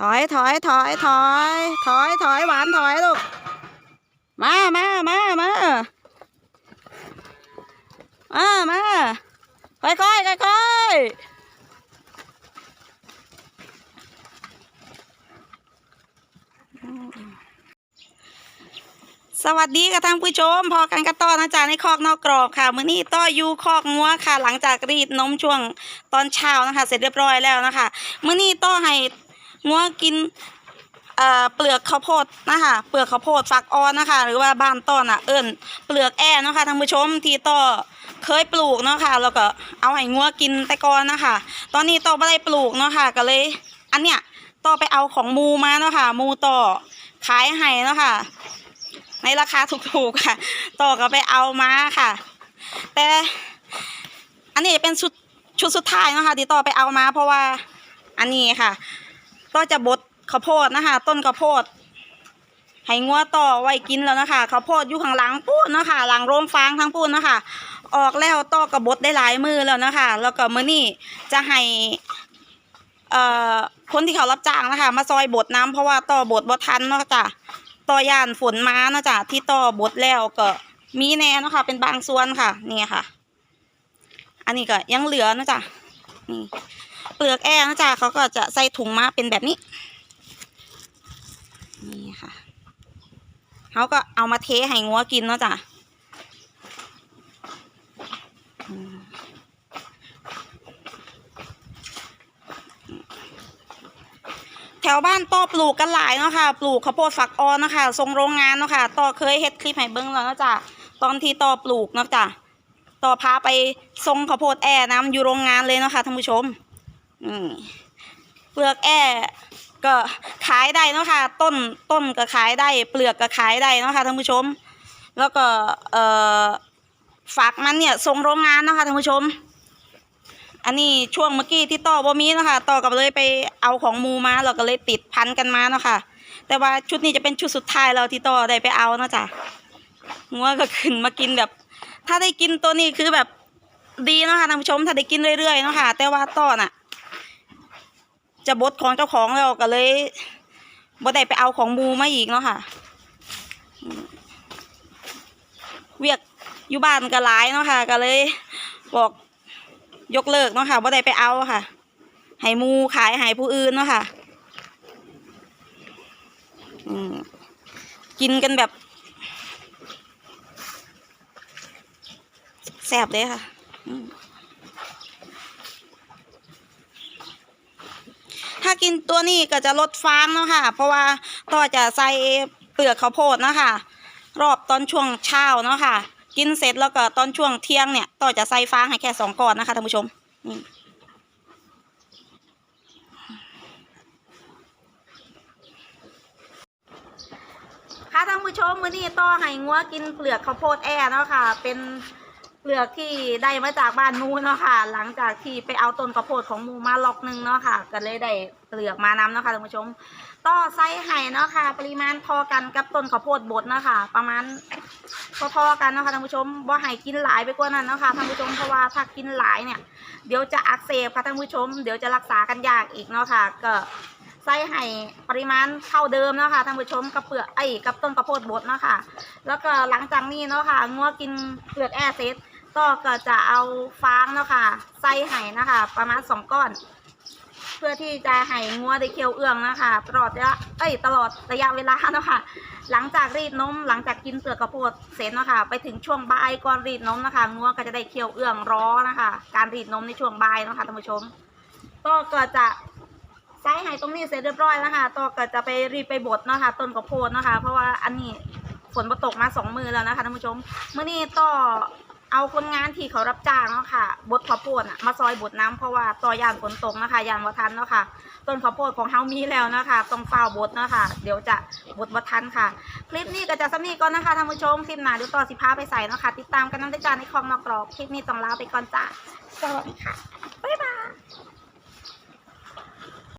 ถอยถอยถอยถอยถอยถอยหวานถอยลูกมามามามามามาค่อยค่อยค่อยค่อยสวัสดีค่ะท่านผู้ชม พอกันกระต้อนะจ๊ะในคอกนอกกรอบค่ะมื้อนี้ต้ออยู่คอกงัวค่ะ หลังจากรีดนมช่วงตอนเช้านะคะ เสร็จเรียบร้อยแล้วนะคะมื้อนี้ต้อให้ งัวกินเปลือกข้าวโพดนะคะเปลือกข้าวโพดฝักอ่อนนะคะ หรือว่าบ้านต้อนอะเอิ้นเปลือกแอ่นะคะท่านผู้ชมที่ต่อเคยปลูกเนาะค่ะแล้วก็เอาให้งัวกินแต่ก่อนนะคะ ตอนนี้ต่อไม่ได้ปลูกเนาะค่ะก็เลย อันเนี้ยต่อไปเอาของมูมาเนาะค่ะมูต่อขายให้เนาะค่ะในราคาถูกๆค่ะ ต่อก็ไปเอามาค่ะ แต่อันนี้จะเป็นชุดชุดสุดท้ายเนาะค่ะที่ต่อไปเอามาเพราะว่าอันนี้ค่ะ ก็จะบดข้าวโพดนะคะ ต้นข้าวโพดให้งัวต่อไว้กินแล้วนะคะข้าวโพดอยู่ข้างหลังปูนนะคะ หลังโรงฟางทั้งปูนนะคะ ออกแล้วต่อกระบดได้หลายมือแล้วนะคะ แล้วก็มื้อนี้จะให้เอ่อคนที่เขารับจ้างนะคะ มาซอยบดน้ำเพราะว่าต่อบดบ่ทันเนาะจ้ะต่อย่านฝนมาเนาะจ้ะที่ต่อบดแล้วก็มีแน่นะคะเป็นบางส่วนค่ะ นี่ค่ะ อันนี้ก็ยังเหลือนะจ้ะนี่ เปลือกแอร์นะจ๊ะเขาก็จะใส่ถุงมาเป็นแบบนี้ นี่ค่ะเขาก็เอามาเทให้งัวกินเนาะจ้ะแถวบ้านต่อปลูกกันหลายเนาะค่ะ ปลูกข้าวโพดฝักอ่อนเนาะค่ะทรงโรงงานเนาะค่ะ ต่อเคยเฮ็ดคลิปให้เบิ้งแล้วเนาะจ้ะ ตอนที่ต่อปลูกเนาะจ้ะ ต่อพาไปทรงข้าวโพดแอร์น้ำอยู่โรงงานเลยเนาะค่ะท่านผู้ชม เปลือกแอ่ก็ขายได้เนาะค่ะ ต้นต้นก็ขายได้ เปลือกก็ขายได้เนาะค่ะท่านผู้ชม แล้วก็เอ่อฝากมันเนี่ยส่งโรงงานนะคะท่านผู้ชม อันนี้ช่วงเมื่อกี้ที่ต่อบ่มีนะคะต่อกับเลยไปเอาของมูมาเราก็เลยติดพันกันมาเนาะค่ะ แต่ว่าชุดนี้จะเป็นชุดสุดท้ายแล้วที่ต่อได้ไปเอาเนาะจ้ะงัวก็ขึ้นมากินแบบ ถ้าได้กินตัวนี้คือแบบดีเนาะค่ะท่านผู้ชม ถ้าได้กินเรื่อยๆเนาะค่ะแต่ว่าต่อน่ะ จะบดของเจ้าของแล้วก็เลยบ่ได้ไปเอาของมูมาอีกเนาะค่ะเวียกอยู่บ้านก็หลายเนาะค่ะ ก็เลยบอกยกเลิกเนาะค่ะบ่ได้ไปเอาค่ะให้มูขายให้ผู้อื่นเนาะค่ะกินกันแบบแซ่บเลยค่ะอืม ถ้า กินตัวนี้ก็จะลดฟางเนาะค่ะ เพราะว่าต่อจะใส่เปลือกข้าวโพดเนาะค่ะ รอบตอนช่วงเช้าเนาะค่ะ กินเสร็จแล้วก็ตอนช่วงเที่ยงเนี่ยต่อจะใส่ฟางให้แค่สองก้อนนะคะท่านผู้ชมนี่ค่ะท่านผู้ชมมื้อนี้ต่อให้งัวกินเปลือกข้าวโพดแอ่เนาะค่ะ เป็น เปลือกที่ได้มาจากบ้านมูเนาะค่ะ หลังจากที่ไปเอาต้นข้าวโพดของมูมาล็อกหนึงเนาะค่ะ ก็เลยได้เปลือกมานำเนาะค่ะท่านผู้ชม ต่อไซส์ไห่เนาะค่ะ ปริมาณพอกันกับต้นข้าวโพดบดเนาะค่ะ ประมาณพอๆกันเนาะค่ะท่านผู้ชมว่าให้กินหลายไปกว่านั้นเนาะค่ะท่านผู้ชมเพราะว่าถ้ากินหลายเนี่ย เดี๋ยวจะอักเสบค่ะท่านผู้ชม เดี๋ยวจะรักษากันยากอีกเนาะค่ะ ก็ไส้ไห่ปริมาณเท่าเดิมเนาะค่ะท่านผู้ชมกับเปลือกไอ้กับต้นข้าวโพดบดเนาะค่ะ แล้วก็หลังจากนี้เนาะค่ะงัวกินเปลือกแอร์เซต ก็ก็จะเอาฟางเนาะค่ะไส้ไห่นะคะ ประมาณสองก้อน เพื่อที่จะให้งัวได้เคี้ยวเอื้องนะคะตลอดระยะเอ้ยตลอดระยะเวลาเนาะค่ะ หลังจากรีดนมหลังจากกินเปลือกข้าวโพดเสร็จเนาะค่ะไปถึงช่วงบ่ายก่อนรีดนมนะคะงัวก็จะได้เคี้ยวเอื้องร้อนะคะ การรีดนมในช่วงบ่ายเนาะค่ะท่านผู้ชม ก็ก็จะใช้ให้ตรงนี้เสร็จเรียบร้อยแล้วค่ะต่อก็จะไปรีบไปบดเนาะค่ะต้นข้าวโพดเนาะค่ะเพราะว่าอันนี้ฝนมาตกมาสองมือแล้วนะคะท่านผู้ชมเมื่อนี้ต่อ เอาคนงานที่เขารับจ้างเนาะค่ะบดข้าวโพดน่ะมาซอยบดน้ำเพราะว่าต่อยานฝนตกนะคะยานวัทันเนาะค่ะ ต้นข้าวโพดของเฮามีแล้วนะคะต้องเฝ้าบดเนาะค่ะ เดี๋ยวจะบดวัทันค่ะ คลิปนี้ก็จะสำนีก่อนนะคะท่านผู้ชมคลิปหน้าเดี๋ยวต่อสิพาไปใส่เนาะค่ะ ติดตามกันน้ำได้จานในคลองนอกกรอบคลิปนี้ต้องลาไปก่อนจ้าสวัสดีค่ะบ๊ายบาย